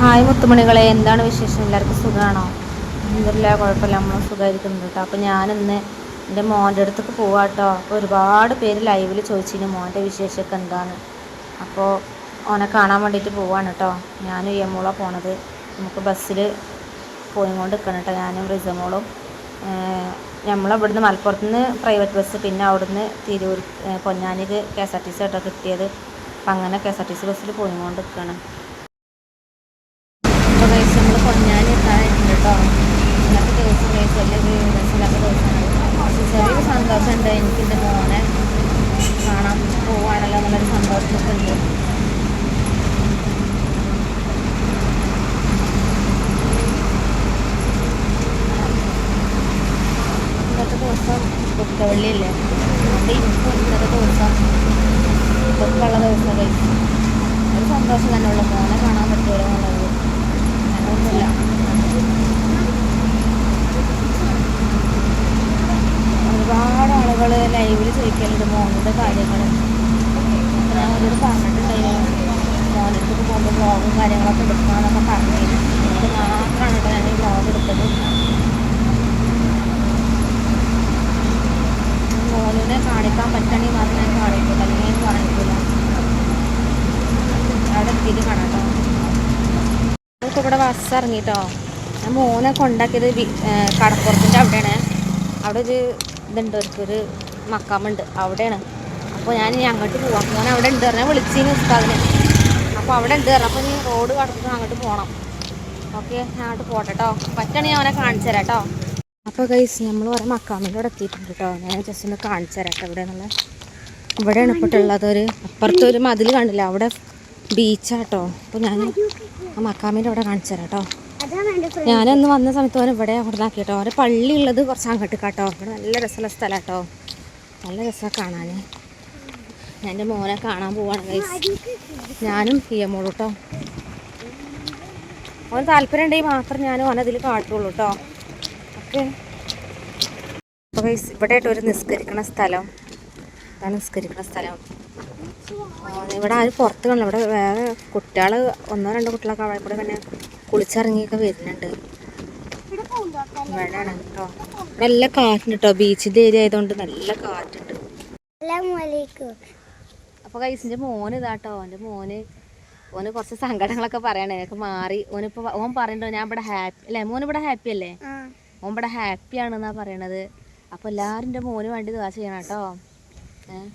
Hi മുത്തുമണികളെ എന്താണ് വിശേഷം? എല്ലാവർക്കും സുഖമാണോ എന്തില്ല കുഴപ്പമില്ല നമ്മൾ സുഖമായിരിക്കുന്നുണ്ട് കേട്ടോ. അപ്പോൾ ഞാനിന്ന് എന്റെ മോന്റെ അടുത്തേക്ക് പോവാം കേട്ടോ. അപ്പോൾ ഒരുപാട് പേര് ലൈവിൽ ചോദിച്ചിന് മോന്റെ വിശേഷമൊക്കെ എന്താണ്? അപ്പോൾ ഓനെ കാണാൻ വേണ്ടിയിട്ട് പോവാണ് കേട്ടോ. ഞാനും യമോള പോണത്. നമുക്ക് ബസ്സിൽ പോയിക്കൊണ്ട് നിൽക്കണം കേട്ടോ. ഞാനും റിസമോളും. നമ്മളിവിടുന്ന് മലപ്പുറത്ത് നിന്ന് പ്രൈവറ്റ് ബസ് പിന്നെ അവിടുന്ന് Tirur പൊന്നാനിക്ക് K S R T C കേട്ടോ കിട്ടിയത്. അപ്പം അങ്ങനെ K S R T C ബസ്സിൽ പോയിക്കൊണ്ട് നിൽക്കുകയാണ് ചെറിയൊരു സന്തോഷമുണ്ട് എനിക്ക് എന്റെ മോനെ കാണാൻ പോവാണല്ലോ എന്നുള്ളൊരു സന്തോഷമൊക്കെ ഉണ്ട്. ഇന്നത്തെ ദിവസം ദുഃഖവെള്ളിയല്ലേ അതുകൊണ്ട് എനിക്കും ഇന്നത്തെ ദിവസം കുക്കുള്ള ദിവസം ഒരു സന്തോഷം തന്നെ ഉള്ളു. മോനെ കാണാൻ പറ്റുമല്ലോ എന്നുള്ളത് വ്ളോഗും കാര്യങ്ങളൊക്കെ എടുക്കാമെന്നൊക്കെ പറഞ്ഞിരുന്നു. അത് മാത്രമാണ് ഞാൻ ഈ വ്ളോഗ് എടുത്തത്. മോനുവിനെ കാണിക്കാൻ പറ്റണമെങ്കിൽ മാത്രം ഞാൻ കാണിക്കുള്ളൂ അല്ലെങ്കിൽ പറഞ്ഞിട്ടില്ല. കാണിക്കില്ല അവിടെ എത്തിയിട്ട് കാണാം കേട്ടോ ഇപ്പോൾ ഇവിടെ ബസ് ഇറങ്ങിട്ടോ. ഞാൻ മോനെ കൊണ്ടാക്കിയത് കടപ്പുറത്തിന്റെ അവിടെയാണ്. അവിടെ ഒരു ഇതുണ്ട് ഒരു മക്കാമുണ്ട്. അവിടെയാണ്. അപ്പോൾ ഞാൻ ഇനി അങ്ങോട്ട് പോവാം. മോനെ അവിടെ ഉണ്ട്. പറഞ്ഞാൽ വിളിച്ചിന് ഉസ്താദിനെ. അപ്പോൾ അവിടെ ഉണ്ട് കാരണം അപ്പോൾ ഇനി റോഡ് കടന്നിട്ട് അങ്ങോട്ട് പോകണം ഓക്കെ അങ്ങോട്ട് പോട്ടെ കേട്ടോ പറ്റണേ അവനെ കാണിച്ചു തരാം കേട്ടോ അപ്പോൾ ഗൈസ് നമ്മൾ ഓരോ മക്കാമിന്റെ അവിടെ എത്തിയിട്ടുണ്ട് കേട്ടോ ഞാൻ ജസ്റ്റ് ഒന്ന് കാണിച്ചു തരാം ഇവിടെ എന്നുള്ള ഇവിടെയാണ് ഇപ്പോൾ ഉള്ളത് ഒരു അപ്പുറത്ത് ഒരു മതിൽ കണ്ടില്ല? അവിടെ ബീച്ചാട്ടോ അപ്പോൾ ഞാൻ ആ മക്കാമിന്റെ അവിടെ കാണിച്ചു തരാം കേട്ടോ ഞാനന്ന് വന്ന സമയത്ത് അവൻ ഇവിടെ കൊണ്ടാക്കി കേട്ടോ ഓരോ പള്ളി ഉള്ളത് കുറച്ച് അങ്ങോട്ട് കേട്ടോ ഇവിടെ നല്ല രസമുള്ള സ്ഥലം കേട്ടോ നല്ല രസമാണ് കാണാൻ എന്റെ മോനെ കാണാൻ പോവാണ് ഗൈസ് ഞാനും പിയമോളൂ കേട്ടോ അവന് താല്പര്യം ഉണ്ടെങ്കിൽ മാത്രം ഞാൻ അതിൽ കാട്ടുള്ളൂ കേട്ടോ ഓക്കെ. അപ്പോൾ ഗൈസ് ഇവിടെ ആയിട്ട് ഒരു നിസ്കരിക്കണ സ്ഥലം. ഇതാണ് നിസ്കരിക്കണ സ്ഥലം. ഇവിടെ ആരും പുറത്ത് കാണില്ല ഇവിടെ വേറെ കുട്ടികൾ ഒന്നോ രണ്ടോ കുട്ടികളൊക്കെ അവിടെ കൂടെ പിന്നെ കുളിച്ചിറങ്ങിയൊക്കെ വരുന്നുണ്ട്. ഇവിടെയാണ് കേട്ടോ നല്ല കാറ്റുണ്ട് കേട്ടോ ബീച്ചിന്റെ ഏരിയ ആയതുകൊണ്ട് നല്ല കാറ്റുണ്ട്. അപ്പോൾ കൈസിന്റെ മോന് ഇതാട്ടോ. എന്റെ മോന് ഓന് കുറച്ച് സങ്കടങ്ങളൊക്കെ പറയണേ. ഒക്കെ മാറി. ഓനിപ്പോ ഓൻ പറയണ്ടോ ഞാൻ ഇവിടെ ഹാപ്പി അല്ലേ? മോൻ ഇവിടെ ഹാപ്പി അല്ലേ? ഓൻ ഇവിടെ ഹാപ്പി ആണെന്നാ പറയണത്. അപ്പൊ എല്ലാരും എന്റെ മോന് വേണ്ടി ദുവാ ചെയ്യണം കേട്ടോ ഏഹ്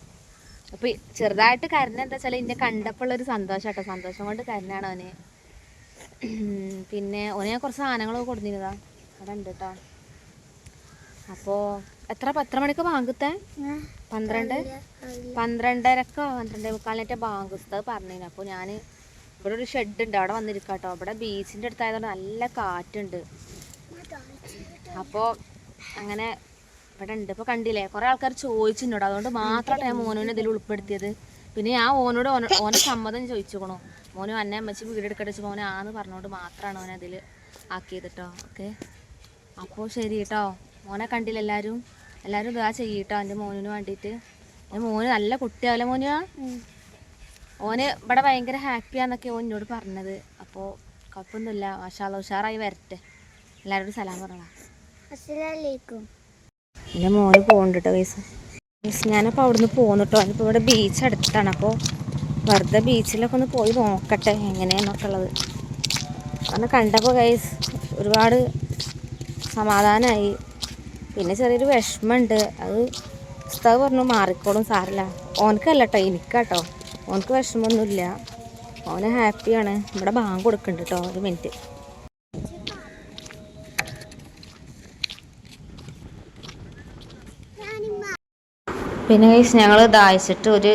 അപ്പോൾ ചെറുതായിട്ട് കരഞ്ഞ എന്താ വെച്ചാൽ എന്നെ കണ്ടപ്പോൾ ഒരു സന്തോഷം കേട്ടോ സന്തോഷം കൊണ്ട് കരഞ്ഞാണ് ഓന്. പിന്നെ ഓന് ഞാൻ കുറച്ച് സാധനങ്ങളൊക്കെ കൊടുത്തിരുന്നതാ. അതുണ്ട് കേട്ടോ അപ്പോൾ എത്ര എത്ര മണിക്ക് ബാങ്കത്തെ പന്ത്രണ്ട്? പന്ത്രണ്ടരക്കോ? പന്ത്രണ്ട് മുക്കാലിനേറ്റ ബാങ്ക് ഉസ്താദ് പറഞ്ഞിരുന്നു. അപ്പോൾ ഞാൻ ഇവിടെ ഒരു ഷെഡ് ഉണ്ട്. അവിടെ വന്നിരിക്കാം കേട്ടോ ഇവിടെ ബീച്ചിന്റെ അടുത്തായതുകൊണ്ട് നല്ല കാറ്റുണ്ട്. അപ്പോ അങ്ങനെ ഇവിടെ ഉണ്ട്. ഇപ്പോൾ കണ്ടില്ലേ? കുറേ ആൾക്കാർ ചോദിച്ചിട്ടുണ്ട്. അതുകൊണ്ട് മാത്രമാണ് ഞാൻ മോനുവിനെ ഇതിൽ ഉൾപ്പെടുത്തിയത്. പിന്നെ ഞാൻ ഓനോട് ഓന സമ്മതം ചോദിച്ചുക്കണു. മോനും അന്നെ അമ്മച്ചി വീടെടുക്കട്ടെ വെച്ച് മോനെ ആന്ന് പറഞ്ഞോണ്ട് മാത്രമാണ് ഓനെ അതിൽ ആക്കിയത് കേട്ടോ ഓക്കെ? അപ്പോൾ ശരി കേട്ടോ മോനെ കണ്ടില്ല എല്ലാവരും എല്ലാവരും ഇതാ ചെയ്യട്ടോ എന്റെ മോനിന് വേണ്ടിയിട്ട്. എന്റെ മോന് നല്ല കുട്ടിയാവല്ലേ മോനാ? ഓന് ഇവിടെ ഭയങ്കര ഹാപ്പിയാന്നൊക്കെ ഓൻ എന്നോട് പറഞ്ഞത്. അപ്പോൾ കുഴപ്പമൊന്നുമില്ല. മാഷാല്ല ഉഷാറായി വരട്ടെ. എല്ലാവരോടും സലാം പറഞ്ഞോളാം എന്റെ മോന് പോകുന്നുണ്ട് കേട്ടോ വയസ്സ് വയസ്സ് ഞാനപ്പോൾ അവിടുന്ന് പോന്നിട്ടോ കേട്ടോ. അതിപ്പോൾ ഇവിടെ ബീച്ച് അടുത്താണ്. അപ്പോൾ വെറുതെ ബീച്ചിലൊക്കെ ഒന്ന് പോയി നോക്കട്ടെ. എങ്ങനെയാന്നൊക്കെ ഉള്ളത്. കാരണം കണ്ടപ്പോൾ ഗൈസ് ഒരുപാട് സമാധാനമായി പിന്നെ ചെറിയൊരു വിഷമമുണ്ട്. അത് ഉസ്താവ് പറഞ്ഞു മാറിക്കോളും സാറില്ല ഓനക്കല്ല കേട്ടോ എനിക്കാട്ടോ. ഓനക്ക് വിഷമമൊന്നുമില്ല ഓന് ഹാപ്പിയാണ്. ഇവിടെ ബാങ്ക് കൊടുക്കുന്നുണ്ട് കേട്ടോ ഒരു മിനിറ്റ്. പിന്നെ ഗൈസ് ഞങ്ങൾ ദാഹിച്ചിട്ട് ഒരു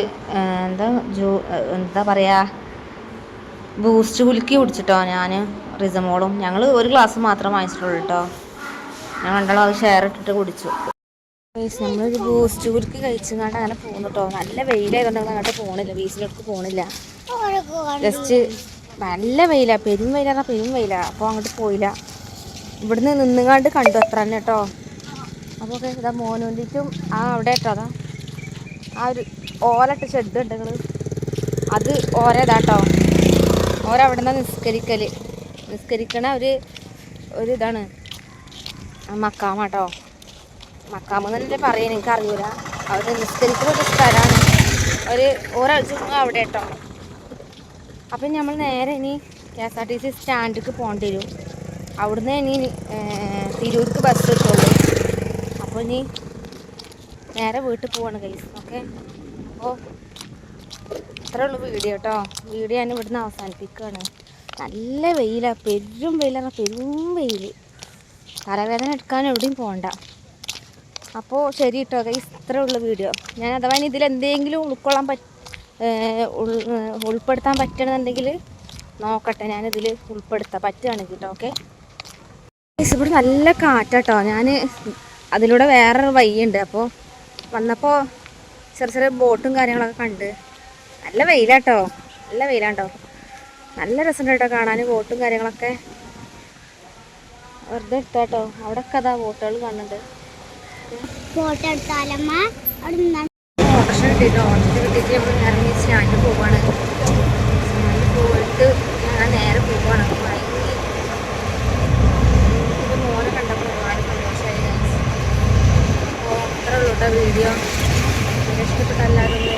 എന്താ ജൂ എന്താ പറയുക ബൂസ്റ്റ് കുലുക്കി കുടിച്ചിട്ടോ ഞാൻ റിസമോളും. ഞങ്ങൾ ഒരു ഗ്ലാസ് മാത്രം വാങ്ങിച്ചിട്ടുള്ളൂ കേട്ടോ ഞങ്ങൾ രണ്ടാളും അത് ഷെയർ ഇട്ടിട്ട് കുടിച്ചു. വീസ് നമ്മളൊരു ബൂസ്റ്റ് കുരുക്ക് കഴിച്ചങ്ങാണ്ട് അങ്ങനെ പോകുന്നു കേട്ടോ നല്ല വെയിലായതുകൊണ്ട് നമ്മൾ അങ്ങോട്ട് പോകണില്ല വീസിലോട്ട് പോകണില്ല ജസ്റ്റ് നല്ല വെയിലാണ് പെരും വെയിലാണ് പെരും വെയിലാണ് അപ്പോൾ അങ്ങോട്ട് പോയില്ല. ഇവിടുന്ന് നിന്നുങ്ങാണ്ട് കണ്ടു അത്ര തന്നെ കേട്ടോ അപ്പോൾ ഇതാ മോനുണ്ടിട്ടും ആ അവിടെ കേട്ടോ അതാ ആ ഒരു ഓലട്ട് ഷെഡ് ഉണ്ട് നിങ്ങൾ അത് ഓരേതാട്ടോ ഓരവിടെ നിന്ന് നിസ്കരിക്കൽ നിസ്കരിക്കണ ഒരു ഒരു ഇതാണ്. മക്കാമ കേട്ടോ മക്കാമെന്ന് തന്നെ പറയാൻ എനിക്ക് അറിയൂല അവിടെ നിസ്കരിക്കുന്ന ഒരു സ്ഥലമാണ് ഒരു ഒരാഴ്ച അവിടെ കേട്ടോ അപ്പം നമ്മൾ നേരെ ഇനി K S R T C സ്റ്റാൻഡിലേക്ക് പോകേണ്ടി വരും. അവിടുന്ന് ഇനി തിരൂർക്ക് ബസ് കിട്ടുള്ളൂ. അപ്പോൾ ഇനി നേരെ വീട്ടിൽ പോവാണ് കൈസ് ഓക്കെ? അപ്പോൾ അത്രേ ഉള്ളൂ വീഡിയോ കേട്ടോ വീഡിയോ ഞാൻ ഇവിടുന്ന് അവസാനിപ്പിക്കുകയാണ് നല്ല വെയിലാണ് പെരും വെയിലാണ് പെരും വെയിൽ തലവേദന എടുക്കാൻ എവിടെയും പോകണ്ട അപ്പോൾ ശരി കേട്ടോ കൈസ് ഇത്രേ ഉള്ളൂ വീഡിയോ. ഞാൻ അഥവാ ഇനി ഇതിൽ എന്തെങ്കിലും ഉൾക്കൊള്ളാൻ പറ്റ ഉൾപ്പെടുത്താൻ പറ്റണമെന്നുണ്ടെങ്കിൽ നോക്കട്ടെ ഞാനിതിൽ ഉൾപ്പെടുത്താം. പറ്റുകയാണെങ്കിൽ കേട്ടോ ഓക്കെ? ഇവിടെ നല്ല കാറ്റാട്ടോ ഞാൻ അതിലൂടെ വേറൊരു വഴിയുണ്ട്. അപ്പോൾ വന്നപ്പോൾ ചെറിയ ചെറിയ ബോട്ടും കാര്യങ്ങളൊക്കെ കണ്ട് നല്ല വെയിലാട്ടോ നല്ല വെയിലാട്ടോ നല്ല രസമുണ്ട് കേട്ടോ കാണാൻ. ബോട്ടും കാര്യങ്ങളൊക്കെ വെറുതെ എടുത്താട്ടോ. അവിടെ ഒക്കെ അതാ ബോട്ടുകൾ കാണുന്നുണ്ട് ഫോട്ടോ എടുത്താലമ്മ ഭക്ഷണം വീഡിയോ. ഇഷ്ടപ്പെട്ട എല്ലാവരും